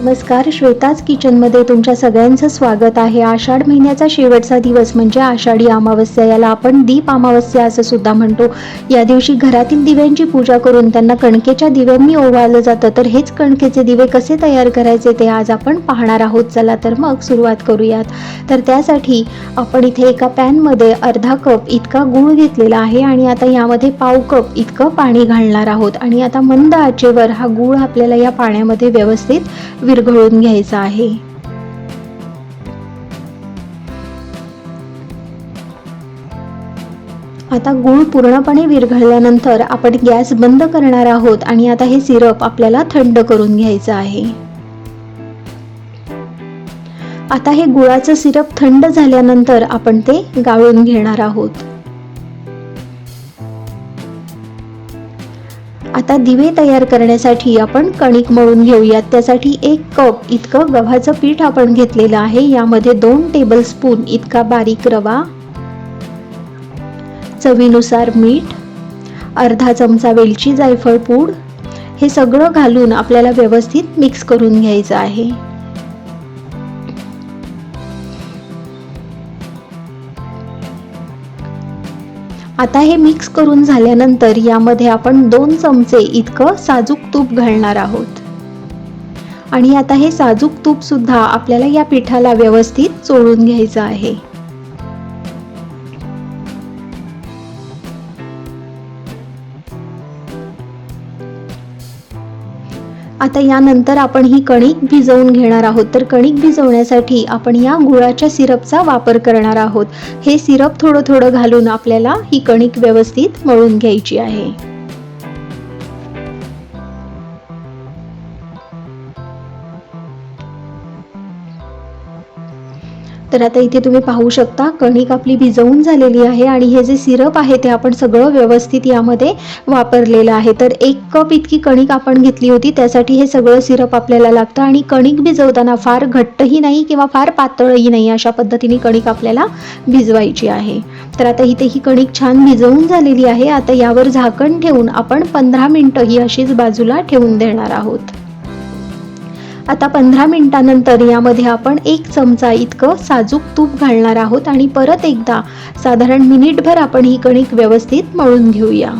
नमस्कार श्वेताज किचनमध्ये तुमच्या सगळ्यांचं स्वागत आहे. आषाढ महिन्याचा शेवटचा दिवस म्हणजे आषाढी अमावस्या. याला आपण दीप अमावस्या असं सुद्धा म्हणतो. या दिवशी घरातील दिव्यांची पूजा करून त्यांना कणकेच्या दिव्यांनी ओवाळलं जातं. तर हेच कणकेचे दिवे कसे तयार करायचे ते आज आपण पाहणार आहोत. चला तर मग सुरुवात करूयात. तर त्यासाठी आपण इथे एका पॅनमध्ये अर्धा कप इतका गूळ घेतलेला आहे आणि आता यामध्ये पाव कप इतकं पाणी घालणार आहोत. आणि आता मंद आचेवर हा गूळ आपल्याला या पाण्यामध्ये व्यवस्थित विरघळून घ्यायचा आहे. आता गूळ पूर्णपणे विरघळल्यानंतर आपण गॅस बंद करणार आहोत आणि आता हे सिरप आपल्याला थंड करून घ्यायचं आहे. आता हे गुळाचं सिरप थंड झाल्यानंतर आपण ते गाळून घेणार आहोत. आता दिवे तयार करण्यासाठी आपण कणिक मळून घेऊयात. त्यासाठी एक कप इतकं गव्हाचं पीठ आपण घेतलेलं आहे. यामध्ये दोन टेबल स्पून इतका बारीक रवा चवीनुसार मीठ अर्धा चमचा वेलची जायफळ पूड. हे सगळं घालून आपल्याला व्यवस्थित मिक्स करून घ्यायचं आहे. आता हे मिक्स करून झाल्यानंतर यामध्ये आपण दोन चमचे इतकं साजूक तूप घालणार आहोत. आणि आता हे साजूक तूपसुद्धा आपल्याला या पिठाला व्यवस्थित चोळून घ्यायचं आहे. आता यानंतर आपण ही कणिक भिजवून घेणार आहोत. तर कणिक भिजवण्यासाठी आपण या गुळाच्या सिरपचा वापर करणार आहोत. हे सिरप थोडं थोडं घालून आपल्याला ही कणिक व्यवस्थित मळून घ्यायची आहे. तर आता इथे तुम्ही पाहू शकता कणिक आपली भिजवून झालेली आहे आणि हे जे सिरप आहे ते आपण सगळं व्यवस्थित यामध्ये वापरलेलं आहे. तर एक कप इतकी कणिक आपण घेतली होती त्यासाठी हे सगळं सिरप आपल्याला लागतं आणि कणिक भिजवताना फार घट्टही नाही किंवा फार पातळही नाही अशा पद्धतीने कणिक आपल्याला भिजवायची आहे. तर आता इथे ही कणिक छान भिजवून झालेली आहे. आता यावर झाकण ठेवून आपण पंधरा मिनटं ही अशीच बाजूला ठेवून देणार आहोत. आता पंधरा मिनिटानंतर यामध्ये आपण एक चमचा इतकं साजूक तूप घालणार आहोत आणि परत एकदा साधारण मिनिटभर आपण ही कणिक व्यवस्थित मळून घेऊया.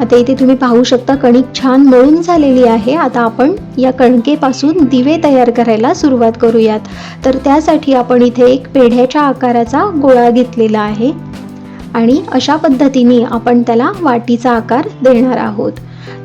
आता इथे तुम्ही पाहू शकता कणिक छान मळून झालेली आहे. आता आपण या कणकेपासून दिवे तयार करायला सुरुवात करूयात. तर त्यासाठी आपण इथे एक पेढ्याच्या आकाराचा गोळा घेतलेला आहे. आणि अशा पद्धतीने आपण त्याला वाटीचा आकार देणार आहोत.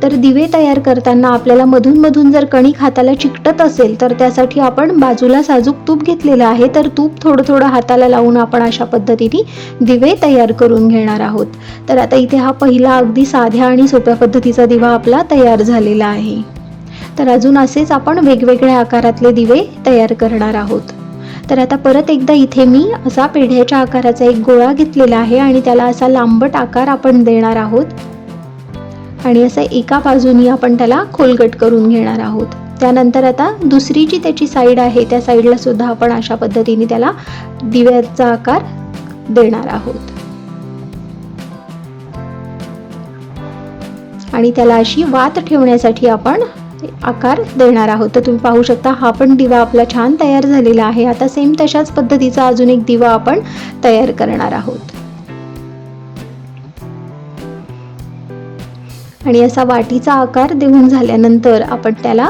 तर दिवे तयार करताना आपल्याला मधून मधून जर कणिक हाताला चिकटत असेल तर त्यासाठी आपण बाजूला साजूक तूप घेतलेलं आहे. तर तूप थोडं थोडं हाताला लावून आपण अशा पद्धतीने दिवे तयार करून घेणार आहोत. तर आता इथे हा पहिला अगदी साध्या आणि सोप्या पद्धतीचा दिवा आपला तयार झालेला आहे. तर अजून असेच आपण वेगवेगळ्या आकारातले दिवे तयार करणार आहोत. तर आता परत एकदा इथे मी असा पेढ्याच्या आकाराचा एक गोळा घेतलेला आहे आणि त्याला असा लांबट आकार आपण देणार आहोत. आणि असं एका बाजूनी आपण त्याला खोलगट करून घेणार आहोत. त्यानंतर आता दुसरी जी त्याची साईड आहे त्या साईडला सुद्धा आपण अशा पद्धतीने त्याला दिव्याचा आकार देणार आहोत. आणि त्याला अशी वात ठेवण्यासाठी आपण आकार देणार आहोत. तर तुम्ही पाहू शकता हा पण दिवा आपला छान तयार झालेला आहे. आता सेम तशाच पद्धतीचा अजून एक दिवा आपण तयार करणार आहोत. आणि असा वाटीचा आकार देऊन झाल्यानंतर आपण त्याला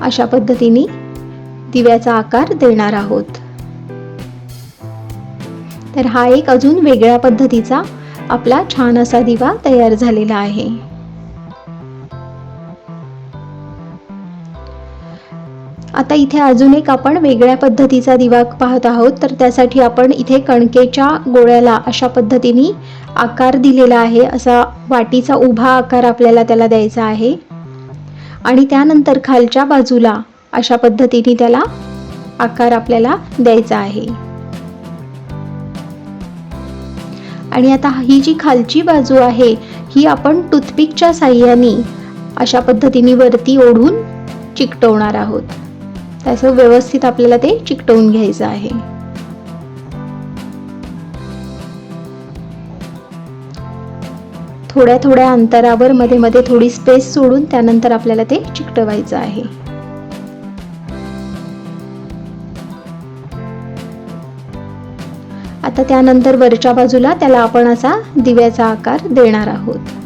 अशा पद्धतीने दिव्याचा आकार देणार आहोत. तर हा एक अजून वेगळ्या पद्धतीचा आपला छान असा दिवा तयार झालेला आहे. आता इथे अजून एक आपण वेगळ्या पद्धतीचा दिवा पाहत आहोत. तर त्यासाठी आपण इथे कणकेच्या गोळ्याला अशा पद्धतीने आकार दिलेला आहे. असा वाटीचा उभा आकार आपल्याला त्याला द्यायचा आहे. आणि त्यानंतर खालच्या बाजूला अशा पद्धतीने त्याला आकार आपल्याला द्यायचा आहे. आणि आता ही जी खालची बाजू आहे ही आपण टूथपिकच्या साह्याने अशा पद्धतीने वरती ओढून चिकटवणार आहोत. त्याचं व्यवस्थित आपल्याला ते चिकटवून घ्यायचं आहे. थोड्या थोड्या अंतरावर मध्ये मध्ये थोडी स्पेस सोडून त्यानंतर आपल्याला ते चिकटवायचं आहे. आता त्यानंतर वरच्या बाजूला त्याला आपण असा दिव्याचा आकार देणार आहोत.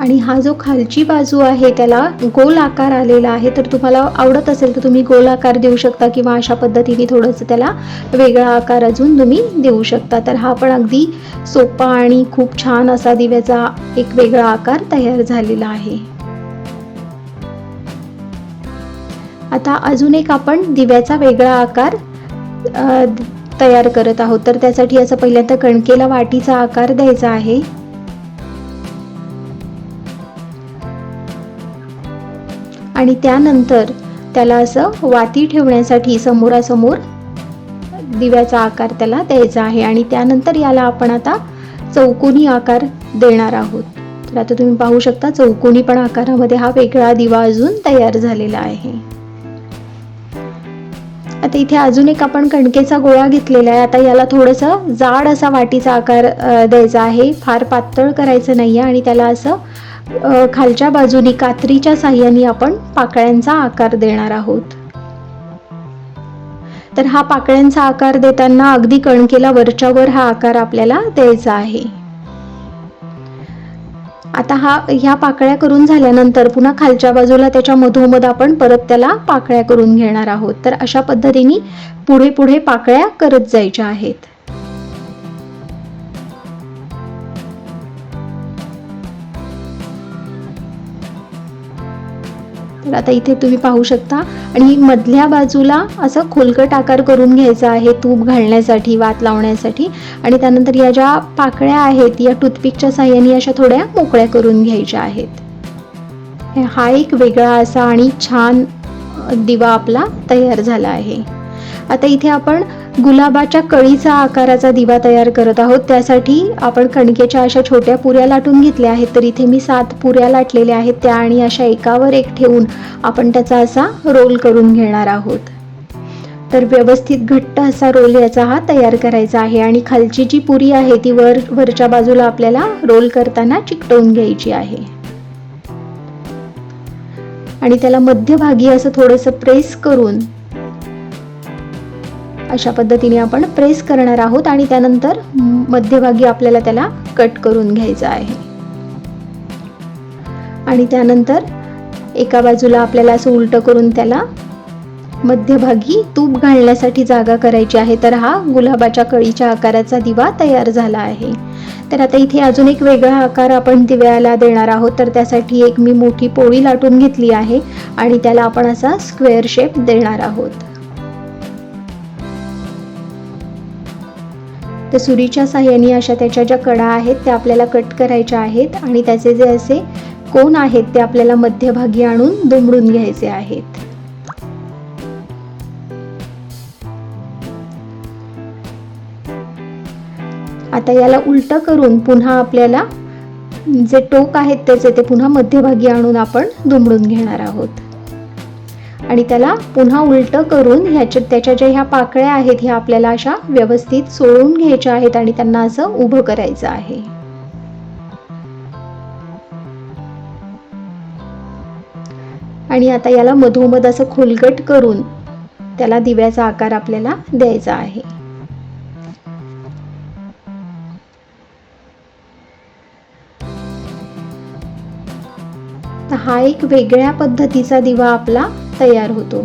आणि हा जो खालची बाजू आहे त्याला गोल आकार आलेला आहे तर तुम्हाला आवडत असेल तर तुम्ही गोल आकार देऊ शकता किंवा अशा पद्धतीने थोडंसं त्याला वेगळा आकार अजून तुम्ही देऊ शकता. तर हा पण अगदी सोपा आणि खूप छान असा दिव्याचा एक वेगळा आकार तयार झालेला आहे. आता अजून एक आपण दिव्याचा वेगळा आकार तयार करत आहोत. तर त्यासाठी असं पहिल्यांदा कणकेला वाटीचा आकार द्यायचा आहे. आणि त्यानंतर त्याला असं वाती ठेवण्यासाठी समोरासमोर दिव्याचा आकार त्याला द्यायचा आहे. आणि त्यानंतर याला आपण आता चौकोनी आकार देणार आहोत. तर आता तुम्ही पाहू शकता चौकोनी पण आकारामध्ये हा वेगळा दिवा अजून तयार झालेला आहे. आता इथे अजून एक आपण कणकेचा गोळा घेतलेला आहे. आता याला थोडंसं जाड असा वाटीचा आकार द्यायचा आहे. फार पातळ करायचं नाही आहे आणि त्याला असं खालच्या बाजूनी कात्रीच्या साह्याने आपण पाकळ्यांचा आकार देणार आहोत. तर हा पाकळ्यांचा आकार देताना अगदी कणकेला वरच्यावर हा आकार आपल्याला द्यायचा आहे. आता हा ह्या पाकळ्या करून झाल्यानंतर पुन्हा खालच्या बाजूला त्याच्या मधोमध आपण परत त्याला पाकळ्या करून घेणार आहोत. तर अशा पद्धतीने पुढे पुढे पाकळ्या करत जायच्या आहेत. तर आता इथे तुम्ही पाहू शकता. आणि मधल्या बाजूला असं खोलकट आकार करून घ्यायचा आहे तूप घालण्यासाठी वात लावण्यासाठी. आणि त्यानंतर या ज्या पाकळ्या आहेत या टूथपिकच्या साह्याने अशा थोड्या मोकळ्या करून घ्यायच्या आहेत. हा एक वेगळा असा आणि छान दिवा आपला तयार झाला आहे. आता इथे आपण गुलाबाच्या कळीचा आकाराचा दिवा तयार करत आहोत. त्यासाठी आपण कणकेच्या अशा छोट्या पुऱ्या लाटून घेतल्या आहेत. तर इथे मी सात पुऱ्या लाटलेल्या आहेत. त्या आणि अशा एकावर एक ठेवून आपण त्याचा असा रोल करून घेणार आहोत. तर व्यवस्थित घट्ट असा रोल याचा हा तयार करायचा आहे आणि खालची जी पुरी आहे ती वर वरच्या बाजूला आपल्याला रोल करताना चिकटवून घ्यायची आहे. आणि त्याला मध्यभागी असं थोडंसं प्रेस करून अशा पद्धतीने आपण प्रेस करणार आहोत आणि त्यानंतर मध्यभागी आपल्याला त्याला कट करून घ्यायचं आहे. आणि त्यानंतर एका बाजूला आपल्याला असं उलटं करून त्याला मध्यभागी तूप घालण्यासाठी जागा करायची आहे. तर हा गुलाबाच्या कळीच्या आकाराचा दिवा तयार झाला आहे. तर आता इथे अजून एक वेगळा आकार आपण दिव्याला देणार आहोत. तर त्यासाठी एक मी मोठी पोळी लाटून घेतली आहे आणि त्याला आपण असा स्क्वेअर शेप देणार आहोत. तर सुरीच्या साह्याने अशा त्याच्या ज्या कडा आहेत त्या आपल्याला कट करायच्या आहेत आणि त्याचे जे असे कोण आहेत ते आपल्याला मध्यभागी आणून दुमडून घ्यायचे आहेत. आता याला उलट करून पुन्हा आपल्याला जे टोक आहेत त्याचे ते पुन्हा मध्यभागी आणून आपण दुमडून घेणार आहोत. आणि त्याला पुन्हा उलटं करून ह्याच्या त्याच्या ज्या ह्या पाकळ्या आहेत ह्या आपल्याला अशा व्यवस्थित सोडून घ्यायच्या आहेत आणि त्यांना असं उभं करायचं आहे. आणि आता याला मधोमध असं खोलगट करून त्याला दिव्याचा आकार आपल्याला द्यायचा आहे. तर हा एक वेगळ्या पद्धतीचा दिवा आपला तयार होतो.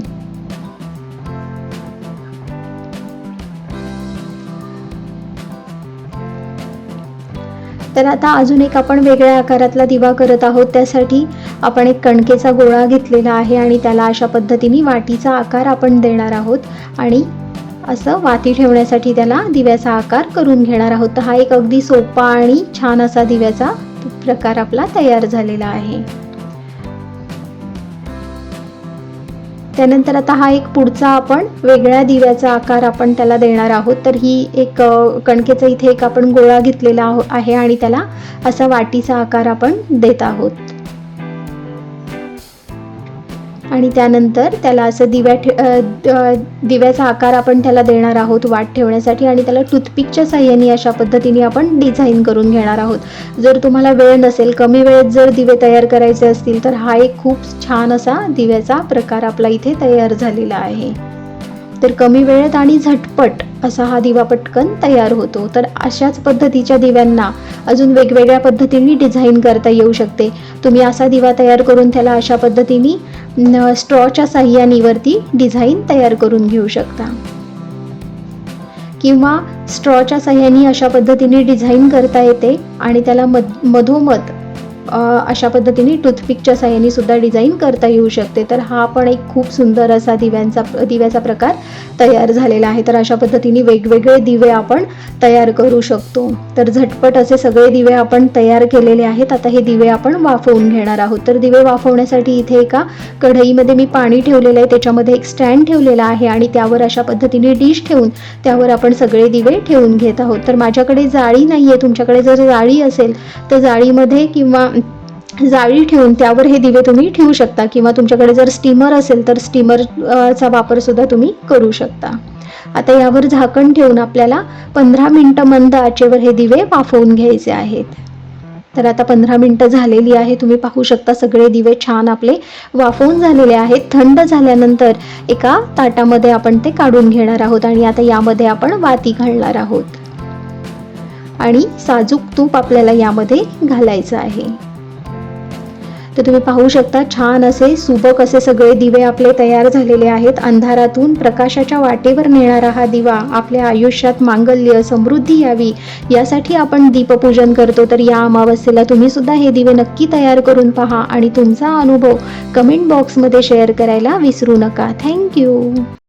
तर आता अजून एक आपण वेगळ्या आकारातला दिवा करत आहोत. त्यासाठी आपण एक कणकेचा गोळा घेतलेला आहे आणि त्याला अशा पद्धतीने वाटीचा आकार आपण देणार आहोत आणि असं वाती ठेवण्यासाठी त्याला दिव्याचा आकार करून घेणार आहोत. तर हा एक अगदी सोपा आणि छान असा दिव्याचा प्रकार आपला तयार झालेला आहे. त्यानंतर आता हा एक पुढचा आपण वेगळ्या दिव्याचा आकार आपण त्याला देणार आहोत. तर ही एक कणकेचा इथे एक आपण गोळा घेतलेला आहो आहे आणि त्याला असा वाटीचा आकार आपण देत आहोत. आणि त्यानंतर त्याला असं दिव्या ठे दिव्याचा आकार आपण त्याला देणार आहोत वाट ठेवण्यासाठी आणि त्याला टूथपिकच्या साह्याने अशा पद्धतीने आपण डिझाईन करून घेणार आहोत. जर तुम्हाला वेळ नसेल कमी वेळेत जर दिवे तयार करायचे असतील तर हा एक खूप छान असा दिव्याचा प्रकार आपला इथे तयार झालेला आहे. तर कमी वेळेत आणि झटपट असा हा दिवा पटकन तयार होतो. तर अशाच पद्धतीच्या दिव्यांना अजून वेगवेगळ्या पद्धतीने डिझाईन करता येऊ शकते. तुम्ही असा दिवा तयार करून त्याला अशा पद्धतीने स्ट्रॉच्या साह्याने वरती डिझाईन तयार करून घेऊ शकता. किंवा स्ट्रॉच्या साह्याने अशा पद्धतीने डिझाईन करता येते आणि त्याला मध मधोमध अशा पद्धतीने टूथपिकच्या साह्याने सुद्धा डिझाईन करता येऊ शकते. तर हा पण एक खूप सुंदर असा दिव्यांचा दिव्याचा प्रकार तयार झालेला आहे. तर अशा पद्धतीने वेगवेगळे दिवे आपण तयार करू शकतो. तर झटपट असे सगळे दिवे आपण तयार केलेले आहेत. आता हे दिवे आपण वाफवून घेणार आहोत. तर दिवे वाफवण्यासाठी इथे एका कढईमध्ये मी पाणी ठेवलेलं आहे. त्याच्यामध्ये एक स्टँड ठेवलेला आहे आणि त्यावर अशा पद्धतीने डिश ठेवून त्यावर आपण सगळे दिवे ठेवून घेत आहोत. तर माझ्याकडे जाळी नाही आहे तुमच्याकडे जर जाळी असेल तर जाळीमध्ये किंवा जाळी ठेवून त्यावर हे दिवे तुम्ही ठेवू शकता किंवा तुमच्याकडे जर स्टीमर असेल तर स्टीमरचा वापरसुद्धा वापर सुद्धा तुम्ही करू शकता. आता यावर झाकण ठेवून आपल्याला पंधरा मिनटं मंद आचेवर हे दिवे वाफवून घ्यायचे आहेत. तर आता पंधरा मिनटं झालेली आहे. तुम्ही पाहू शकता सगळे दिवे छान आपले वाफवून झालेले आहेत. थंड झाल्यानंतर एका ताटामध्ये आपण ते काढून घेणार आहोत आणि आता यामध्ये आपण वाती घालणार आहोत. आणि साजूक तूप आपल्याला यामध्ये घालायचं आहे. तर तुम्ही पाहू शकता छान असे सुबक असे सगळे दिवे आपले तयार झालेले आहेत. अंधारातून प्रकाशाच्या वाटेवर नेणारा हा दिवा आपल्या आयुष्यात मांगल्य समृद्धी यावी यासाठी आपण दीपपूजन करतो. तर या अमावस्येला तुम्ही सुद्धा हे दिवे नक्की तयार करून पहा आणि तुमचा अनुभव कमेंट बॉक्समध्ये शेअर करायला विसरू नका. थँक्यू.